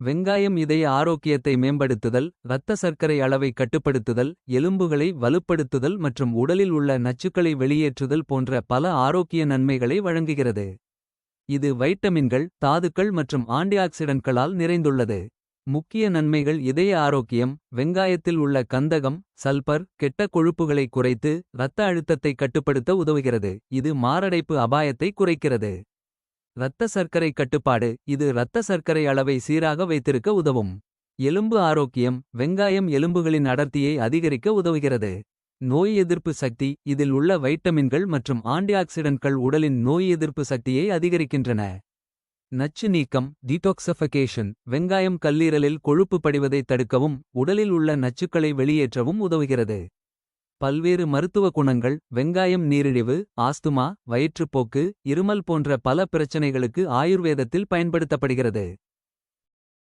வெங்காயம் இதய ஆரோக்கியத்தை மேம்படுத்துதல் இரத்த சர்க்கரை அளவை கட்டுப்படுத்துதல் எலும்புகளை வலுப்படுத்துதல் மற்றும் உடலில் உள்ள நச்சுக்களை வெளியேற்றுதல் போன்ற பல ஆரோக்கிய நன்மைகளை வழங்குகிறது. இது வைட்டமின்கள் தாதுக்கள் மற்றும் ஆன்டிஆக்சிடன்ட்களால் நிறைந்துள்ளது. முக்கிய நன்மைகள் இதய ஆரோக்கியம் வெங்காயத்தில் உள்ள கந்தகம் சல்பர் கெட்ட கொழுப்புகளை குறைத்து இரத்த அழுத்தத்தை கட்டுப்படுத்த உதவுகிறது. இது மாரடைப்பு அபாயத்தை குறைக்கிறது. இரத்த சர்க்கரை கட்டுப்பாடு இது இரத்த சர்க்கரை அளவை சீராக வைத்திருக்க உதவும். எலும்பு ஆரோக்கியம் வெங்காயம் எலும்புகளின் அடர்த்தியை அதிகரிக்க உதவுகிறது. நோய் எதிர்ப்பு சக்தி இதில் உள்ள வைட்டமின்கள் மற்றும் ஆன்டிஆக்சிடன்ட்கள் உடலின் நோய் எதிர்ப்பு சக்தியை அதிகரிக்கின்றன. நச்சு நீக்கம் டீடாக்சிஃபிகேஷன் வெங்காயம் கல்லீரலில் கொழுப்பு படிவதை தடுக்கவும். உடலில் உள்ள நச்சுக்களை வெளியேற்றவும் உதவுகிறது. பல்வேறு மருத்துவ குணங்கள் வெங்காயம் நீரிழிவு ஆஸ்துமா வயிற்றுப்போக்கு இருமல் போன்ற பல பிரச்சனைகளுக்கு ஆயுர்வேதத்தில் பயன்படுத்தப்படுகிறது.